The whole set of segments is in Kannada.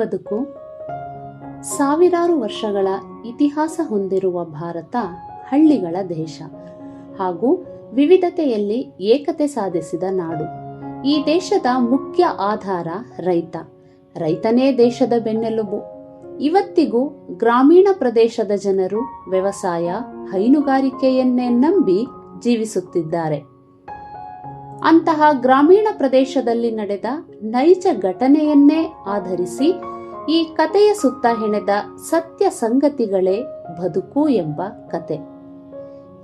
ಬದುಕು. ಸಾವಿರಾರು ವರ್ಷಗಳ ಇತಿಹಾಸ ಹೊಂದಿರುವ ಭಾರತ ಹಳ್ಳಿಗಳ ದೇಶ ಹಾಗೂ ವಿವಿಧತೆಯಲ್ಲಿ ಏಕತೆ ಸಾಧಿಸಿದ ನಾಡು. ಈ ದೇಶದ ಮುಖ್ಯ ಆಧಾರ ರೈತ. ರೈತನೇ ದೇಶದ ಬೆನ್ನೆಲುಬು. ಇವತ್ತಿಗೂ ಗ್ರಾಮೀಣ ಪ್ರದೇಶದ ಜನರು ವ್ಯವಸಾಯ, ಹೈನುಗಾರಿಕೆಯನ್ನೇ ನಂಬಿ ಜೀವಿಸುತ್ತಿದ್ದಾರೆ. ಅಂತಹ ಗ್ರಾಮೀಣ ಪ್ರದೇಶದಲ್ಲಿ ನಡೆದ ನೈಜ ಘಟನೆಯನ್ನೇ ಆಧರಿಸಿ ಈ ಕಥೆಯ ಸುತ್ತ ಹೆಣೆದ ಸತ್ಯ ಸಂಗತಿಗಳೇ ಬದುಕು ಎಂಬ ಕತೆ.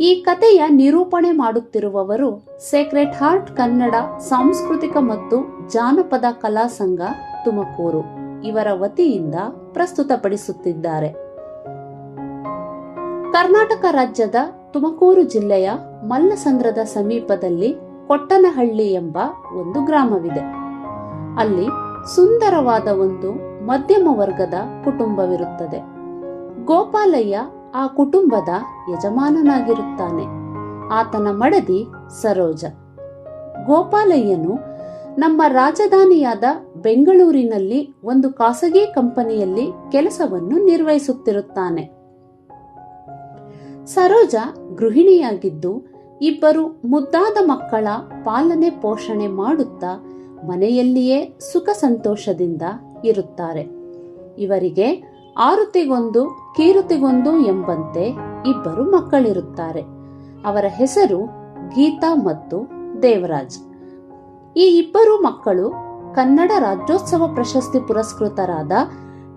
ಈ ಕಥೆಯ ನಿರೂಪಣೆ ಮಾಡುತ್ತಿರುವವರು ಸೇಕ್ರೆಟ್ ಹಾರ್ಟ್ ಕನ್ನಡ ಸಾಂಸ್ಕೃತಿಕ ಮತ್ತು ಜಾನಪದ ಕಲಾ ಸಂಘ ತುಮಕೂರು. ಇವರ ವತಿಯಿಂದ ಪ್ರಸ್ತುತಪಡಿಸುತ್ತಿದ್ದಾರೆ. ಕರ್ನಾಟಕ ರಾಜ್ಯದ ತುಮಕೂರು ಜಿಲ್ಲೆಯ ಮಲ್ಲಸಂದ್ರದ ಸಮೀಪದಲ್ಲಿ ಕೊಟ್ಟನಹಳ್ಳಿ ಎಂಬ ಒಂದು ಗ್ರಾಮವಿದೆ. ಅಲ್ಲಿ ಸುಂದರವಾದ ಒಂದು ಮಧ್ಯಮ ವರ್ಗದ ಕುಟುಂಬವಿರುತ್ತದೆ. ಗೋಪಾಲಯ್ಯ ಆ ಕುಟುಂಬದ ಯಜಮಾನನಾಗಿರುತ್ತಾನೆ. ಆತನ ಮಡದಿ ಸರೋಜ. ಗೋಪಾಲಯ್ಯನು ನಮ್ಮ ರಾಜಧಾನಿಯಾದ ಬೆಂಗಳೂರಿನಲ್ಲಿ ಒಂದು ಖಾಸಗಿ ಕಂಪನಿಯಲ್ಲಿ ಕೆಲಸವನ್ನು ನಿರ್ವಹಿಸುತ್ತಿರುತ್ತಾನೆ. ಸರೋಜ ಗೃಹಿಣಿಯಾಗಿದ್ದು ಇಬ್ಬರು ಮುದ್ದಾದ ಮಕ್ಕಳ ಪಾಲನೆ ಪೋಷಣೆ ಮಾಡುತ್ತಾ ಮನೆಯಲ್ಲಿಯೇ ಸುಖ ಸಂತೋಷದಿಂದ ಇರುತ್ತಾರೆ. ಇವರಿಗೆ ಆರುತಿಗೊಂದು, ಕೀರುತಿಗೊಂದು ಎಂಬಂತೆ ಇಬ್ಬರು ಮಕ್ಕಳಿರುತ್ತಾರೆ. ಅವರ ಹೆಸರು ಗೀತಾ ಮತ್ತು ದೇವರಾಜ್. ಈ ಇಬ್ಬರು ಮಕ್ಕಳು ಕನ್ನಡ ರಾಜ್ಯೋತ್ಸವ ಪ್ರಶಸ್ತಿ ಪುರಸ್ಕೃತರಾದ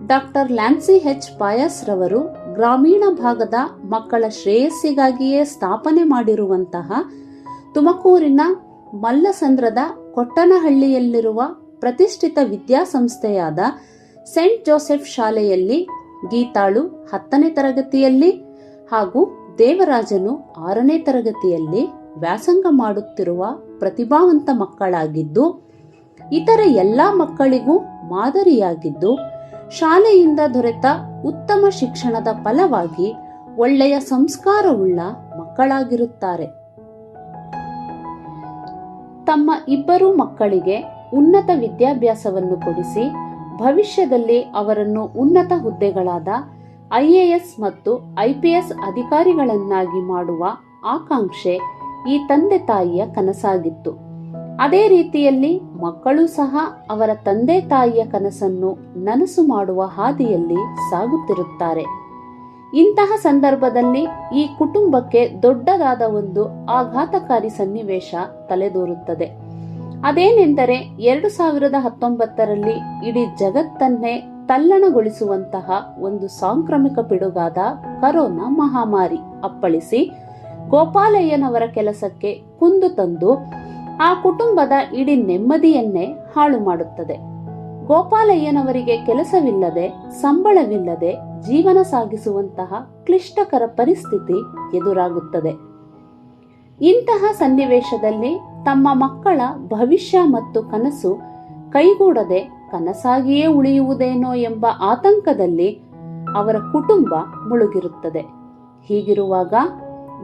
ಡಾಕ್ಟರ್ ಲ್ಯಾನ್ಸಿ ಹೆಚ್ ಪಾಯಸ್ ರವರು ಗ್ರಾಮೀಣ ಭಾಗದ ಮಕ್ಕಳ ಶ್ರೇಯಸ್ಸಿಗಾಗಿಯೇ ಸ್ಥಾಪನೆ ಮಾಡಿರುವಂತಹ ತುಮಕೂರಿನ ಮಲ್ಲಸಂದ್ರದ ಕೊಟ್ಟನಹಳ್ಳಿಯಲ್ಲಿರುವ ಪ್ರತಿಷ್ಠಿತ ವಿದ್ಯಾಸಂಸ್ಥೆಯಾದ ಸೆಂಟ್ ಜೋಸೆಫ್ ಶಾಲೆಯಲ್ಲಿ ಗೀತಾಳು ಹತ್ತನೇ ತರಗತಿಯಲ್ಲಿ ಹಾಗೂ ದೇವರಾಜನು ಆರನೇ ತರಗತಿಯಲ್ಲಿ ವ್ಯಾಸಂಗ ಮಾಡುತ್ತಿರುವ ಪ್ರತಿಭಾವಂತ ಮಕ್ಕಳಾಗಿದ್ದು, ಇತರ ಎಲ್ಲ ಮಕ್ಕಳಿಗೂ ಮಾದರಿಯಾಗಿದ್ದು, ಶಾಲೆಯಿಂದ ದೊರೆತ ಉತ್ತಮ ಶಿಕ್ಷಣದ ಫಲವಾಗಿ ಒಳ್ಳೆಯ ಸಂಸ್ಕಾರವುಳ್ಳ ಮಕ್ಕಳಾಗಿರುತ್ತಾರೆ. ತಮ್ಮ ಇಬ್ಬರು ಮಕ್ಕಳಿಗೆ ಉನ್ನತ ವಿದ್ಯಾಭ್ಯಾಸವನ್ನು ಕೊಡಿಸಿ ಭವಿಷ್ಯದಲ್ಲಿ ಅವರನ್ನು ಉನ್ನತ ಹುದ್ದೆಗಳಾದ ಐಎಎಸ್ ಮತ್ತು ಐಪಿಎಸ್ ಅಧಿಕಾರಿಗಳನ್ನಾಗಿ ಮಾಡುವ ಆಕಾಂಕ್ಷೆ ಈ ತಂದೆ ತಾಯಿಯ ಕನಸಾಗಿತ್ತು. ಅದೇ ರೀತಿಯಲ್ಲಿ ಮಕ್ಕಳು ಸಹ ಅವರ ತಂದೆ ತಾಯಿಯ ಕನಸನ್ನು ನನಸು ಮಾಡುವ ಹಾದಿಯಲ್ಲಿ ಸಾಗುತ್ತಿರುತ್ತಾರೆ. ಇಂತಹ ಸಂದರ್ಭದಲ್ಲಿ ಈ ಕುಟುಂಬಕ್ಕೆ ದೊಡ್ಡದಾದ ಒಂದು ಆಘಾತಕಾರಿ ಸನ್ನಿವೇಶ ತಲೆದೋರುತ್ತದೆ. ಅದೇನೆಂದರೆ ಎರಡು ಸಾವಿರದ ಹತ್ತೊಂಬತ್ತರಲ್ಲಿ ಇಡೀ ಜಗತ್ತನ್ನೇ ತಲ್ಲಣಗೊಳಿಸುವಂತಹ ಒಂದು ಸಾಂಕ್ರಾಮಿಕ ಪಿಡುಗಾದ ಕರೋನಾ ಮಹಾಮಾರಿ ಅಪ್ಪಳಿಸಿ ಗೋಪಾಲಯ್ಯನವರ ಕೆಲಸಕ್ಕೆ ಕುಂದು ತಂದು ಆ ಕುಟುಂಬದ ಇಡೀ ನೆಮ್ಮದಿಯನ್ನೇ ಹಾಳು ಮಾಡುತ್ತದೆ. ಗೋಪಾಲಯ್ಯನವರಿಗೆ ಕೆಲಸವಿಲ್ಲದೆ, ಸಂಬಳವಿಲ್ಲದೆ ಜೀವನ ಸಾಗಿಸುವಂತಹ ಕ್ಲಿಷ್ಟಕರ ಪರಿಸ್ಥಿತಿ ಎದುರಾಗುತ್ತದೆ. ಇಂತಹ ಸನ್ನಿವೇಶದಲ್ಲಿ ತಮ್ಮ ಮಕ್ಕಳ ಭವಿಷ್ಯ ಮತ್ತು ಕನಸು ಕೈಗೂಡದೆ ಕನಸಾಗಿಯೇ ಉಳಿಯುವುದೇನೋ ಎಂಬ ಆತಂಕದಲ್ಲಿ ಅವರ ಕುಟುಂಬ ಮುಳುಗಿರುತ್ತದೆ. ಹೀಗಿರುವಾಗ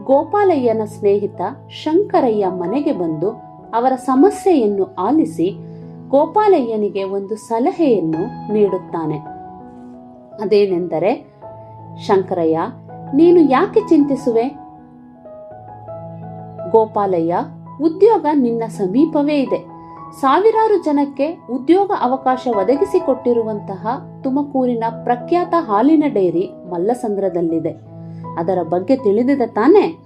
ಗೋಪಾಲಯ್ಯನ ಸ್ನೇಹಿತ ಶಂಕರಯ್ಯ ಮನೆಗೆ ಬಂದು ಅವರ ಸಮಸ್ಯೆಯನ್ನು ಆಲಿಸಿ ಗೋಪಾಲಯ್ಯನಿಗೆ ಒಂದು ಸಲಹೆಯನ್ನು ನೀಡುತ್ತಾನೆ. ಅದೇನೆಂದರೆ, ಶಂಕರಯ್ಯ, ನೀನು ಯಾಕೆ ಚಿಂತಿಸುವೆ? ಗೋಪಾಲಯ್ಯ, ಉದ್ಯೋಗ ನಿನ್ನ ಸಮೀಪವೇ ಇದೆ. ಸಾವಿರಾರು ಜನಕ್ಕೆ ಉದ್ಯೋಗ ಅವಕಾಶ ಒದಗಿಸಿಕೊಟ್ಟಿರುವಂತಹ ತುಮಕೂರಿನ ಪ್ರಖ್ಯಾತ ಹಾಲಿನ ಡೈರಿ ಮಲ್ಲಸಂದ್ರದಲ್ಲಿದೆ. ಅದರ ಬಗ್ಗೆ ತಿಳಿದಿದೆ ತಾನೇ?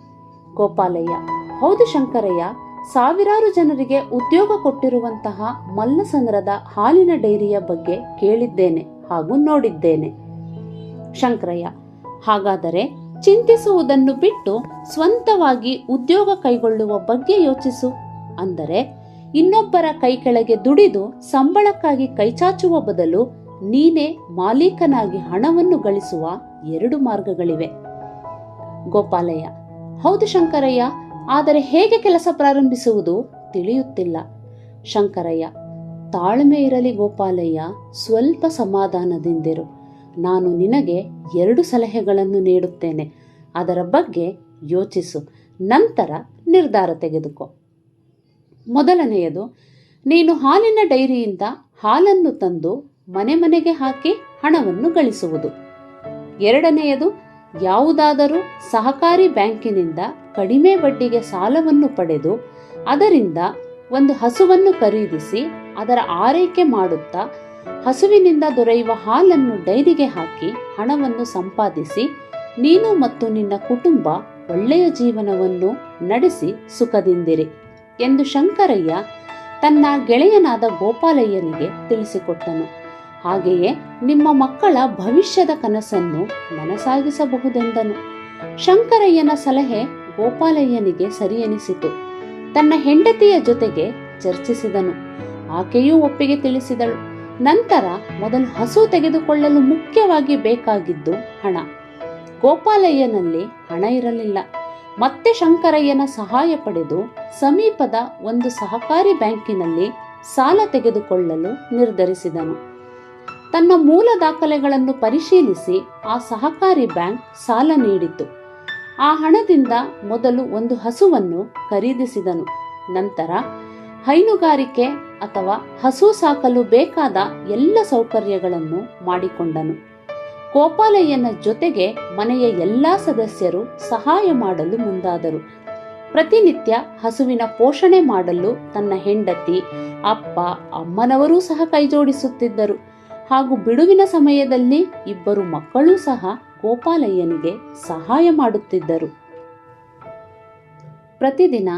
ಗೋಪಾಲಯ್ಯ, ಹೌದು ಶಂಕರಯ್ಯ. ಸಾವಿರಾರು ಜನರಿಗೆ ಉದ್ಯೋಗ ಕೊಟ್ಟಿರುವಂತಹ ಮಲ್ಲಸಂದ್ರದ ಹಾಲಿನ ಡೈರಿಯ ಬಗ್ಗೆ ಕೇಳಿದ್ದೇನೆ ಹಾಗೂ ನೋಡಿದ್ದೇನೆ. ಶಂಕರಯ್ಯ, ಹಾಗಾದರೆ ಚಿಂತಿಸುವುದನ್ನು ಬಿಟ್ಟು ಸ್ವಂತವಾಗಿ ಉದ್ಯೋಗ ಕೈಗೊಳ್ಳುವ ಬಗ್ಗೆ ಯೋಚಿಸು. ಅಂದರೆ ಇನ್ನೊಬ್ಬರ ಕೈ ಕೆಳಗೆ ದುಡಿದು ಸಂಬಳಕ್ಕಾಗಿ ಕೈಚಾಚುವ ಬದಲು ನೀನೇ ಮಾಲೀಕನಾಗಿ ಹಣವನ್ನು ಗಳಿಸುವ ಎರಡು ಮಾರ್ಗಗಳಿವೆ. ಗೋಪಾಲಯ್ಯ, ಹೌದು ಶಂಕರಯ್ಯ ಆದರೆ ಹೇಗೆ ಕೆಲಸ ಪ್ರಾರಂಭಿಸುವುದು ತಿಳಿಯುತ್ತಿಲ್ಲ. ಶಂಕರಯ್ಯ, ತಾಳ್ಮೆ ಇರಲಿ ಗೋಪಾಲಯ್ಯ, ಸ್ವಲ್ಪ ಸಮಾಧಾನದಿಂದಿರು. ನಾನು ನಿನಗೆ ಎರಡು ಸಲಹೆಗಳನ್ನು ನೀಡುತ್ತೇನೆ. ಅದರ ಬಗ್ಗೆ ಯೋಚಿಸು. ನಂತರ ನಿರ್ಧಾರ ತೆಗೆದುಕೋ. ಮೊದಲನೆಯದು, ನೀನು ಹಾಲಿನ ಡೈರಿಯಿಂದ ಹಾಲನ್ನು ತಂದು ಮನೆ ಮನೆಗೆ ಹಾಕಿ ಹಣವನ್ನು ಗಳಿಸುವುದು. ಎರಡನೆಯದು ಯಾವುದಾದರೂ ಸಹಕಾರಿ ಬ್ಯಾಂಕಿನಿಂದ ಕಡಿಮೆ ಬಡ್ಡಿಗೆ ಸಾಲವನ್ನು ಪಡೆದು ಅದರಿಂದ ಒಂದು ಹಸುವನ್ನು ಖರೀದಿಸಿ ಅದರ ಆರೈಕೆ ಮಾಡುತ್ತಾ ಹಸುವಿನಿಂದ ದೊರೆಯುವ ಹಾಲನ್ನು ಡೈರಿಗೆ ಹಾಕಿ ಹಣವನ್ನು ಸಂಪಾದಿಸಿ ನೀನು ಮತ್ತು ನಿನ್ನ ಕುಟುಂಬ ಒಳ್ಳೆಯ ಜೀವನವನ್ನು ನಡೆಸಿ ಸುಖದಿಂದಿರಿ ಎಂದು ಶಂಕರಯ್ಯ ತನ್ನ ಗೆಳೆಯನಾದ ಗೋಪಾಲಯ್ಯನಿಗೆ ತಿಳಿಸಿಕೊಟ್ಟನು. ಹಾಗೆಯೇ ನಿಮ್ಮ ಮಕ್ಕಳ ಭವಿಷ್ಯದ ಕನಸನ್ನು ನನಸಾಗಿಸಬಹುದೆಂದನು. ಶಂಕರಯ್ಯನ ಸಲಹೆ ಗೋಪಾಲಯ್ಯನಿಗೆ ಸರಿಯೆನಿಸಿತು. ತನ್ನ ಹೆಂಡತಿಯ ಜೊತೆಗೆ ಚರ್ಚಿಸಿದನು. ಆಕೆಯೂ ಒಪ್ಪಿಗೆ ತಿಳಿಸಿದಳು. ನಂತರ ಮೊದಲು ಹಸು ತೆಗೆದುಕೊಳ್ಳಲು ಮುಖ್ಯವಾಗಿ ಬೇಕಾಗಿದ್ದು ಹಣ. ಗೋಪಾಲಯ್ಯನಲ್ಲಿ ಹಣ ಇರಲಿಲ್ಲ. ಮತ್ತೆ ಶಂಕರಯ್ಯನ ಸಹಾಯ ಪಡೆದು ಸಮೀಪದ ಒಂದು ಸಹಕಾರಿ ಬ್ಯಾಂಕಿನಲ್ಲಿ ಸಾಲ ತೆಗೆದುಕೊಳ್ಳಲು ನಿರ್ಧರಿಸಿದನು. ತನ್ನ ಮೂಲ ದಾಖಲೆಗಳನ್ನು ಪರಿಶೀಲಿಸಿ ಆ ಸಹಕಾರಿ ಬ್ಯಾಂಕ್ ಸಾಲ ನೀಡಿತು ಆ ಹಣದಿಂದ ಮೊದಲು ಒಂದು ಹಸುವನ್ನು ಖರೀದಿಸಿದನು. ನಂತರ ಹೈನುಗಾರಿಕೆ ಅಥವಾ ಹಸು ಸಾಕಲು ಬೇಕಾದ ಎಲ್ಲ ಸೌಕರ್ಯಗಳನ್ನು ಮಾಡಿಕೊಂಡನು. ಗೋಪಾಲಯ್ಯನ ಜೊತೆಗೆ ಮನೆಯ ಎಲ್ಲಾ ಸದಸ್ಯರು ಸಹಾಯ ಮಾಡಲು ಮುಂದಾದರು. ಪ್ರತಿನಿತ್ಯ ಹಸುವಿನ ಪೋಷಣೆ ಮಾಡಲು ತನ್ನ ಹೆಂಡತಿ, ಅಪ್ಪ, ಅಮ್ಮನವರೂ ಸಹ ಕೈಜೋಡಿಸುತ್ತಿದ್ದರು. ಹಾಗೂ ಬಿಡುವಿನ ಸಮಯದಲ್ಲಿ ಇಬ್ಬರು ಮಕ್ಕಳೂ ಸಹ ಗೋಪಾಲಯ್ಯನಿಗೆ ಸಹಾಯ ಮಾಡುತ್ತಿದ್ದರು. ಪ್ರತಿದಿನ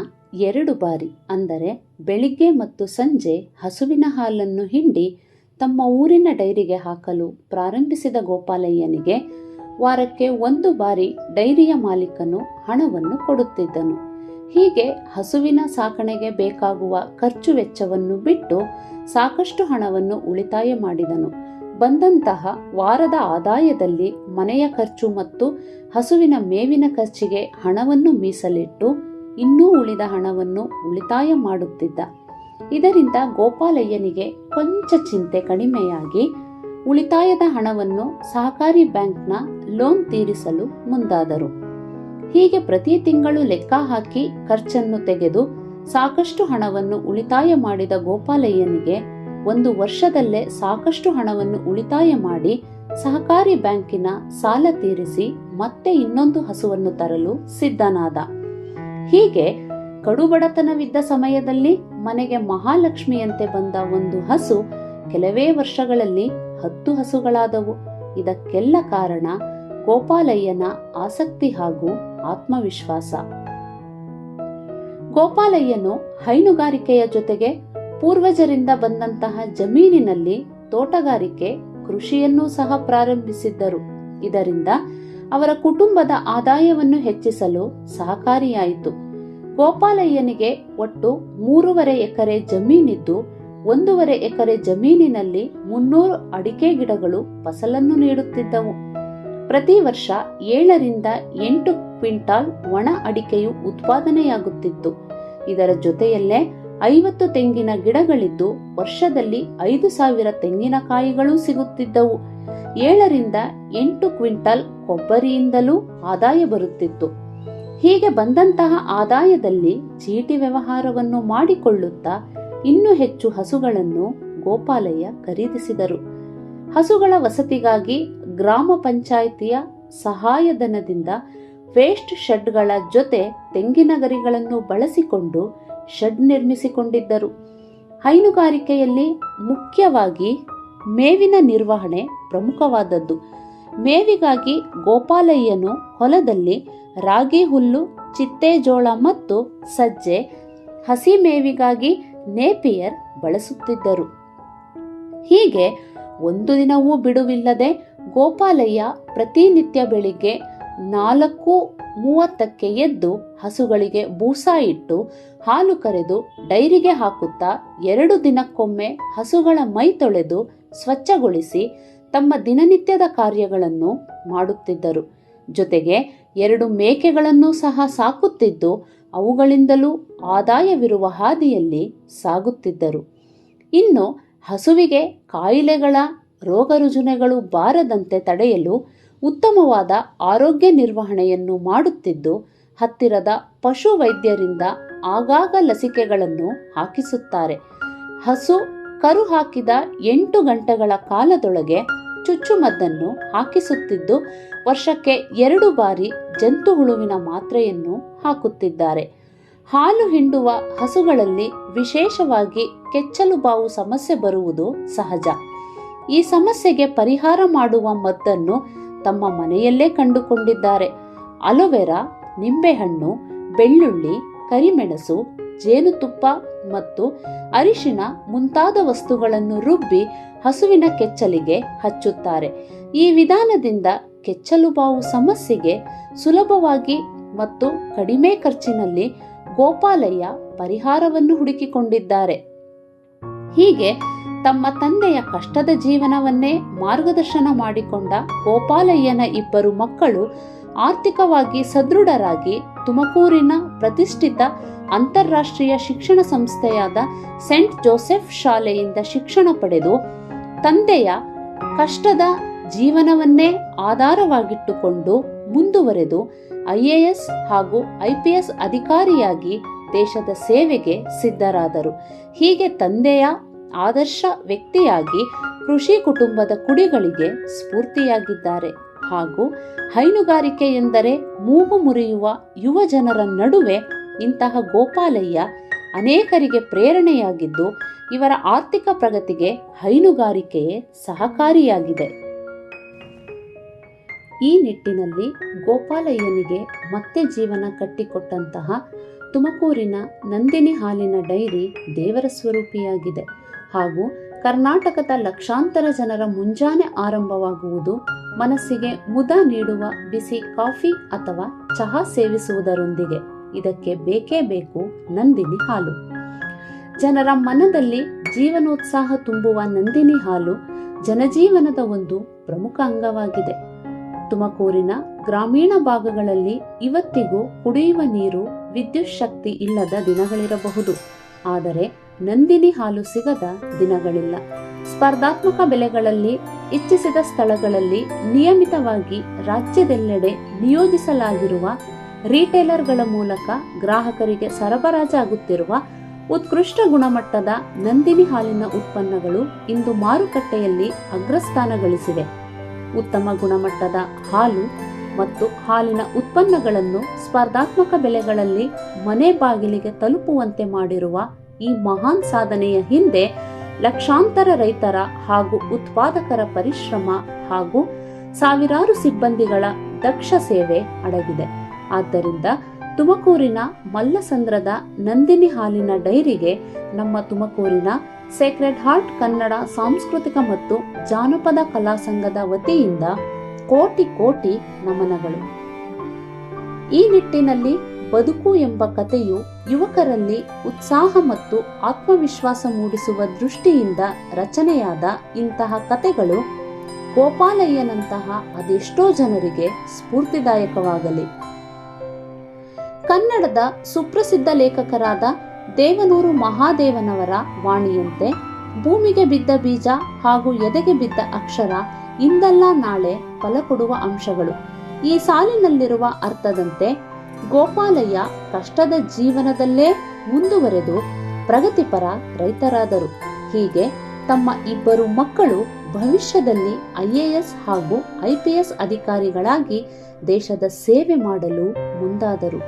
ಎರಡು ಬಾರಿ, ಅಂದರೆ ಬೆಳಿಗ್ಗೆ ಮತ್ತು ಸಂಜೆ ಹಸುವಿನ ಹಾಲನ್ನು ಹಿಂಡಿ ತಮ್ಮ ಊರಿನ ಡೈರಿಗೆ ಹಾಕಲು ಪ್ರಾರಂಭಿಸಿದ ಗೋಪಾಲಯ್ಯನಿಗೆ ವಾರಕ್ಕೆ ಒಂದು ಬಾರಿ ಡೈರಿಯ ಮಾಲೀಕನು ಹಣವನ್ನು ಕೊಡುತ್ತಿದ್ದನು. ಹೀಗೆ ಹಸುವಿನ ಸಾಕಣೆಗೆ ಬೇಕಾಗುವ ಖರ್ಚು ವೆಚ್ಚವನ್ನು ಬಿಟ್ಟು ಸಾಕಷ್ಟು ಹಣವನ್ನು ಉಳಿತಾಯ ಮಾಡಿದನು. ಬಂದಂತಹ ವಾರದ ಆದಾಯದಲ್ಲಿ ಮನೆಯ ಖರ್ಚು ಮತ್ತು ಹಸುವಿನ ಮೇವಿನ ಖರ್ಚಿಗೆ ಹಣವನ್ನು ಮೀಸಲಿಟ್ಟು ಇನ್ನೂ ಉಳಿದ ಹಣವನ್ನು ಉಳಿತಾಯ ಮಾಡುತ್ತಿದ್ದ. ಇದರಿಂದ ಗೋಪಾಲಯ್ಯನಿಗೆ ಕೊಂಚ ಚಿಂತೆ ಕಡಿಮೆಯಾಗಿ ಉಳಿತಾಯದ ಹಣವನ್ನು ಸಹಕಾರಿ ಬ್ಯಾಂಕ್ನ ಲೋನ್ ತೀರಿಸಲು ಮುಂದಾದರು. ಹೀಗೆ ಪ್ರತಿ ತಿಂಗಳು ಲೆಕ್ಕ ಹಾಕಿ ಖರ್ಚನ್ನು ತೆಗೆದು ಸಾಕಷ್ಟು ಹಣವನ್ನು ಉಳಿತಾಯ ಮಾಡಿದ ಗೋಪಾಲಯ್ಯನಿಗೆ ಒಂದು ವರ್ಷದಲ್ಲೇ ಸಾಕಷ್ಟು ಹಣವನ್ನು ಉಳಿತಾಯ ಮಾಡಿ ಸಹಕಾರಿ ಬ್ಯಾಂಕಿನ ಸಾಲ ತೀರಿಸಿ ಮತ್ತೆ ಇನ್ನೊಂದು ಹಸುವನ್ನು ತರಲು ಸಿದ್ಧನಾದ. ಹೀಗೆ ಕಡುಬಡತನವಿದ್ದ ಸಮಯದಲ್ಲಿ ಮನೆಗೆ ಮಹಾಲಕ್ಷ್ಮಿಯಂತೆ ಬಂದ ಒಂದು ಹಸು ಕೆಲವೇ ವರ್ಷಗಳಲ್ಲಿ ಹತ್ತು ಹಸುಗಳಾದವು. ಇದಕ್ಕೆಲ್ಲ ಕಾರಣ ಗೋಪಾಲಯ್ಯನ ಆಸಕ್ತಿ ಹಾಗೂ ಆತ್ಮವಿಶ್ವಾಸ. ಗೋಪಾಲಯ್ಯನು ಹೈನುಗಾರಿಕೆಯ ಜೊತೆಗೆ ಪೂರ್ವಜರಿಂದ ಬಂದಂತಹ ಜಮೀನಿನಲ್ಲಿ ತೋಟಗಾರಿಕೆ ಕೃಷಿಯನ್ನೂ ಸಹ ಪ್ರಾರಂಭಿಸಿದ್ದರು. ಇದರಿಂದ ಅವರ ಕುಟುಂಬದ ಆದಾಯವನ್ನು ಹೆಚ್ಚಿಸಲು ಸಹಕಾರಿಯಾಯಿತು. ಗೋಪಾಲಯ್ಯನಿಗೆ ಒಟ್ಟು ಮೂರುವರೆ ಎಕರೆ ಜಮೀನಿದ್ದು, ಒಂದೂವರೆ ಎಕರೆ ಜಮೀನಿನಲ್ಲಿ ಮುನ್ನೂರು ಅಡಿಕೆ ಗಿಡಗಳು ಫಸಲನ್ನು ನೀಡುತ್ತಿದ್ದವು. ಪ್ರತಿ ವರ್ಷ ಏಳರಿಂದ ಎಂಟು ಕ್ವಿಂಟಾಲ್ ಒಣ ಅಡಿಕೆಯು ಉತ್ಪಾದನೆಯಾಗುತ್ತಿತ್ತು. ಇದರ ಜೊತೆಯಲ್ಲೇ ಐವತ್ತು ತೆಂಗಿನ ಗಿಡಗಳಿದ್ದು ವರ್ಷದಲ್ಲಿ ಐದು ಸಾವಿರ ತೆಂಗಿನಕಾಯಿಗಳೂ ಸಿಗುತ್ತಿದ್ದವು. ಏಳರಿಂದ ಎಂಟು ಕ್ವಿಂಟಲ್ ಕೊಬ್ಬರಿಯಿಂದಲೂ ಆದಾಯ ಬರುತ್ತಿತ್ತು. ಹೀಗೆ ಬಂದಂತಹ ಆದಾಯದಲ್ಲಿ ಚೀಟಿ ವ್ಯವಹಾರವನ್ನು ಮಾಡಿಕೊಳ್ಳುತ್ತಾ ಇನ್ನೂ ಹೆಚ್ಚು ಹಸುಗಳನ್ನು ಗೋಪಾಲಯ್ಯ ಖರೀದಿಸಿದರು. ಹಸುಗಳ ವಸತಿಗಾಗಿ ಗ್ರಾಮ ಪಂಚಾಯಿತಿಯ ಸಹಾಯಧನದಿಂದ ವೇಸ್ಟ್ ಶೆಡ್ಗಳ ಜೊತೆ ತೆಂಗಿನ ಗರಿಗಳನ್ನು ಬಳಸಿಕೊಂಡು ಶೆಡ್ ನಿರ್ಮಿಸಿಕೊಂಡಿದ್ದರು. ಹೈನುಗಾರಿಕೆಯಲ್ಲಿ ಮುಖ್ಯವಾಗಿ ಮೇವಿನ ನಿರ್ವಹಣೆ ಪ್ರಮುಖವಾದದ್ದು. ಮೇವಿಗಾಗಿ ಗೋಪಾಲಯ್ಯನು ಹೊಲದಲ್ಲಿ ರಾಗಿ ಹುಲ್ಲು ಚಿತ್ತೇಜೋಳ ಮತ್ತು ಸಜ್ಜೆ ಹಸಿ ಮೇವಿಗಾಗಿ ನೇಪಿಯರ್ ಬಳಸುತ್ತಿದ್ದರು. ಹೀಗೆ ಒಂದು ದಿನವೂ ಬಿಡುವಿಲ್ಲದೆ ಗೋಪಾಲಯ್ಯ ಪ್ರತಿನಿತ್ಯ ಬೆಳಿಗ್ಗೆ ನಾಲ್ಕು ಮೂವತ್ತಕ್ಕೆ ಎದ್ದು ಹಸುಗಳಿಗೆ ಬೂಸ ಇಟ್ಟು ಹಾಲು ಕರೆದು ಡೈರಿಗೆ ಹಾಕುತ್ತಾ ಎರಡು ದಿನಕ್ಕೊಮ್ಮೆ ಹಸುಗಳ ಮೈ ತೊಳೆದು ಸ್ವಚ್ಛಗೊಳಿಸಿ ತಮ್ಮ ದಿನನಿತ್ಯದ ಕಾರ್ಯಗಳನ್ನು ಮಾಡುತ್ತಿದ್ದರು. ಜೊತೆಗೆ ಎರಡು ಮೇಕೆಗಳನ್ನು ಸಹ ಸಾಕುತ್ತಿದ್ದು ಅವುಗಳಿಂದಲೂ ಆದಾಯವಿರುವ ಹಾದಿಯಲ್ಲಿ ಸಾಗುತ್ತಿದ್ದರು. ಇನ್ನು ಹಸುವಿಗೆ ಕಾಯಿಲೆಗಳ ರೋಗ ರುಜಿನಗಳು ಬಾರದಂತೆ ತಡೆಯಲು ಉತ್ತಮವಾದ ಆರೋಗ್ಯ ನಿರ್ವಹಣೆಯನ್ನು ಮಾಡುತ್ತಿದ್ದು, ಹತ್ತಿರದ ಪಶು ವೈದ್ಯರಿಂದ ಆಗಾಗ ಲಸಿಕೆಗಳನ್ನು ಹಾಕಿಸುತ್ತಾರೆ. ಹಸು ಕರು ಹಾಕಿದ ಎಂಟು ಗಂಟೆಗಳ ಕಾಲದೊಳಗೆ ಚುಚ್ಚುಮದ್ದನ್ನು ಹಾಕಿಸುತ್ತಿದ್ದು, ವರ್ಷಕ್ಕೆ ಎರಡು ಬಾರಿ ಜಂತು ಹುಳುವಿನ ಮಾತ್ರೆಯನ್ನು ಹಾಕುತ್ತಿದ್ದಾರೆ. ಹಾಲು ಹಿಂಡುವ ಹಸುಗಳಲ್ಲಿ ವಿಶೇಷವಾಗಿ ಕೆಚ್ಚಲು ಬಾವು ಸಮಸ್ಯೆ ಬರುವುದು ಸಹಜ. ಈ ಸಮಸ್ಯೆಗೆ ಪರಿಹಾರ ಮಾಡುವ ಮದ್ದನ್ನು ತಮ್ಮ ಮನೆಯಲ್ಲೇ ಕಂಡುಕೊಂಡಿದ್ದಾರೆ. ಅಲೋವೆರಾ, ನಿಂಬೆಹಣ್ಣು, ಬೆಳ್ಳುಳ್ಳಿ, ಕರಿಮೆಣಸು, ಜೇನುತುಪ್ಪ ಮತ್ತು ಅರಿಶಿನ ಮುಂತಾದ ವಸ್ತುಗಳನ್ನು ರುಬ್ಬಿ ಹಸುವಿನ ಕೆಚ್ಚಲಿಗೆ ಹಚ್ಚುತ್ತಾರೆ. ಈ ವಿಧಾನದಿಂದ ಕೆಚ್ಚಲು ಬಾವು ಸಮಸ್ಯೆಗೆ ಸುಲಭವಾಗಿ ಮತ್ತು ಕಡಿಮೆ ಖರ್ಚಿನಲ್ಲಿ ಗೋಪಾಲಯ್ಯ ಪರಿಹಾರವನ್ನು ಹುಡುಕಿಕೊಂಡಿದ್ದಾರೆ. ಹೀಗೆ ತಮ್ಮ ತಂದೆಯ ಕಷ್ಟದ ಜೀವನವನ್ನೇ ಮಾರ್ಗದರ್ಶನ ಮಾಡಿಕೊಂಡ ಗೋಪಾಲಯ್ಯನ ಇಬ್ಬರು ಮಕ್ಕಳು ಆರ್ಥಿಕವಾಗಿ ಸದೃಢರಾಗಿ ತುಮಕೂರಿನ ಪ್ರತಿಷ್ಠಿತ ಅಂತಾರಾಷ್ಟ್ರೀಯ ಶಿಕ್ಷಣ ಸಂಸ್ಥೆಯಾದ ಸೆಂಟ್ ಜೋಸೆಫ್ ಶಾಲೆಯಿಂದ ಶಿಕ್ಷಣ ಪಡೆದು ತಂದೆಯ ಕಷ್ಟದ ಜೀವನವನ್ನೇ ಆಧಾರವಾಗಿಟ್ಟುಕೊಂಡು ಮುಂದುವರೆದು ಐಎಎಸ್ ಹಾಗೂ ಐಪಿಎಸ್ ಅಧಿಕಾರಿಯಾಗಿ ದೇಶದ ಸೇವೆಗೆ ಸಿದ್ಧರಾದರು. ಹೀಗೆ ತಂದೆಯ ಆದರ್ಶ ವ್ಯಕ್ತಿಯಾಗಿ ಕೃಷಿ ಕುಟುಂಬದ ಕುಡಿಗಳಿಗೆ ಸ್ಫೂರ್ತಿಯಾಗಿದ್ದಾರೆ. ಹಾಗೂ ಹೈನುಗಾರಿಕೆ ಎಂದರೆ ಮೂಗು ಮುರಿಯುವ ಯುವ ಜನರ ನಡುವೆ ಇಂತಹ ಗೋಪಾಲಯ್ಯ ಅನೇಕರಿಗೆ ಪ್ರೇರಣೆಯಾಗಿದ್ದು, ಇವರ ಆರ್ಥಿಕ ಪ್ರಗತಿಗೆ ಹೈನುಗಾರಿಕೆಯೇ ಸಹಕಾರಿಯಾಗಿದೆ. ಈ ನಿಟ್ಟಿನಲ್ಲಿ ಗೋಪಾಲಯ್ಯನಿಗೆ ಮತ್ತೆ ಜೀವನ ಕಟ್ಟಿಕೊಟ್ಟಂತಹ ತುಮಕೂರಿನ ನಂದಿನಿ ಹಾಲಿನ ಡೈರಿ ದೇವರ ಸ್ವರೂಪಿಯಾಗಿದೆ. ಹಾಗೂ ಕರ್ನಾಟಕದ ಲಕ್ಷಾಂತರ ಜನರ ಮುಂಜಾನೆ ಆರಂಭವಾಗುವುದು ಮನಸ್ಸಿಗೆ ಮುದ ನೀಡುವ ಬಿಸಿ ಕಾಫಿ ಅಥವಾ ಚಹಾ ಸೇವಿಸುವುದರೊಂದಿಗೆ. ಇದಕ್ಕೆ ಬೇಕೇ ಬೇಕು ನಂದಿನಿ ಹಾಲು. ಜನರ ಮನದಲ್ಲಿ ಜೀವನೋತ್ಸಾಹ ತುಂಬುವ ನಂದಿನಿ ಹಾಲು ಜನಜೀವನದ ಒಂದು ಪ್ರಮುಖ ಅಂಗವಾಗಿದೆ. ತುಮಕೂರಿನ ಗ್ರಾಮೀಣ ಭಾಗಗಳಲ್ಲಿ ಇವತ್ತಿಗೂ ಕುಡಿಯುವ ನೀರು ವಿದ್ಯುತ್ ಶಕ್ತಿ ಇಲ್ಲದ ದಿನಗಳಿರಬಹುದು. ಆದರೆ ನಂದಿನಿ ಹಾಲು ಸಿಗದ ದಿನಗಳಿಲ್ಲ. ಸ್ಪರ್ಧಾತ್ಮಕ ಬೆಲೆಗಳಲ್ಲಿ ಇಚ್ಛಿಸಿದ ಸ್ಥಳಗಳಲ್ಲಿ ನಿಯಮಿತವಾಗಿ ರಾಜ್ಯದೆಲ್ಲೆಡೆ ನಿಯೋಜಿಸಲಾಗಿರುವ ರೀಟೇಲರ್ಗಳ ಮೂಲಕ ಗ್ರಾಹಕರಿಗೆ ಸರಬರಾಜಾಗುತ್ತಿರುವ ಉತ್ಕೃಷ್ಟ ಗುಣಮಟ್ಟದ ನಂದಿನಿ ಹಾಲಿನ ಉತ್ಪನ್ನಗಳು ಇಂದು ಮಾರುಕಟ್ಟೆಯಲ್ಲಿ ಅಗ್ರಸ್ಥಾನ ಗಳಿಸಿವೆ ಉತ್ತಮ ಗುಣಮಟ್ಟದ ಹಾಲು ಮತ್ತು ಹಾಲಿನ ಉತ್ಪನ್ನಗಳನ್ನು ಸ್ಪರ್ಧಾತ್ಮಕ ಬೆಲೆಗಳಲ್ಲಿ ಮನೆ ಬಾಗಿಲಿಗೆ ತಲುಪುವಂತೆ ಮಾಡಿರುವ ಈ ಮಹಾನ್ ಸಾಧನೆಯ ಹಿಂದೆ ಲಕ್ಷಾಂತರ ರೈತರ ಹಾಗೂ ಉತ್ಪಾದಕರ ಪರಿಶ್ರಮ ಹಾಗೂ ಸಾವಿರಾರು ಸಿಬ್ಬಂದಿಗಳ ದಕ್ಷ ಸೇವೆ ಅಡಗಿದೆ. ಆದ್ದರಿಂದ ತುಮಕೂರಿನ ಮಲ್ಲಸಂದ್ರದ ನಂದಿನಿ ಹಾಲಿನ ಡೈರಿಗೆ ನಮ್ಮ ತುಮಕೂರಿನ ಸೇಕ್ರೆಡ್ ಹಾರ್ಟ್ ಕನ್ನಡ ಸಾಂಸ್ಕೃತಿಕ ಮತ್ತು ಜಾನಪದ ಕಲಾ ಸಂಘದ ವತಿಯಿಂದ ಕೋಟಿ ಕೋಟಿ ನಮನಗಳು. ಈ ನಿಟ್ಟಿನಲ್ಲಿ ಬದುಕು ಎಂಬ ಕಥೆಯು ಯುವಕರಲ್ಲಿ ಉತ್ಸಾಹ ಮತ್ತು ಆತ್ಮವಿಶ್ವಾಸ ಮೂಡಿಸುವ ದೃಷ್ಟಿಯಿಂದ ರಚನೆಯಾದ ಇಂತಹ ಕಥೆಗಳು ಗೋಪಾಲಯ್ಯನಂತಹ ಅದೆಷ್ಟೋ ಜನರಿಗೆ ಸ್ಫೂರ್ತಿದಾಯಕವಾಗಲಿ. ಕನ್ನಡದ ಸುಪ್ರಸಿದ್ಧ ಲೇಖಕರಾದ ದೇವನೂರು ಮಹಾದೇವನವರ ವಾಣಿಯಂತೆ ಭೂಮಿಗೆ ಬಿದ್ದ ಬೀಜ ಹಾಗೂ ಎದೆಗೆ ಬಿದ್ದ ಅಕ್ಷರ ಇಂದಲ್ಲ ನಾಳೆ ಫಲ ಕೊಡುವ ಅಂಶಗಳು. ಈ ಸಾಲಿನಲ್ಲಿರುವ ಅರ್ಥದಂತೆ ಗೋಪಾಲಯ್ಯ ಕಷ್ಟದ ಜೀವನದಲ್ಲೇ ಮುಂದುವರೆದು ಪ್ರಗತಿಪರ ರೈತರಾದರು. ಹೀಗೆ ತಮ್ಮ ಇಬ್ಬರು ಮಕ್ಕಳು ಭವಿಷ್ಯದಲ್ಲಿ ಐಎಎಸ್ ಹಾಗೂ ಐಪಿಎಸ್ ಅಧಿಕಾರಿಗಳಾಗಿ ದೇಶದ ಸೇವೆ ಮಾಡಲು ಮುಂದಾದರು.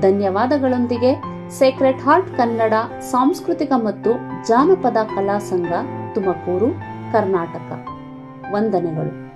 ಧನ್ಯವಾದಗಳೊಂದಿಗೆ ಸೇಕ್ರೆಟ್ ಹಾರ್ಟ್ ಕನ್ನಡ ಸಾಂಸ್ಕೃತಿಕ ಮತ್ತು ಜಾನಪದ ಕಲಾ ಸಂಘ ತುಮಕೂರು, ಕರ್ನಾಟಕ. ವಂದನೆಗಳು.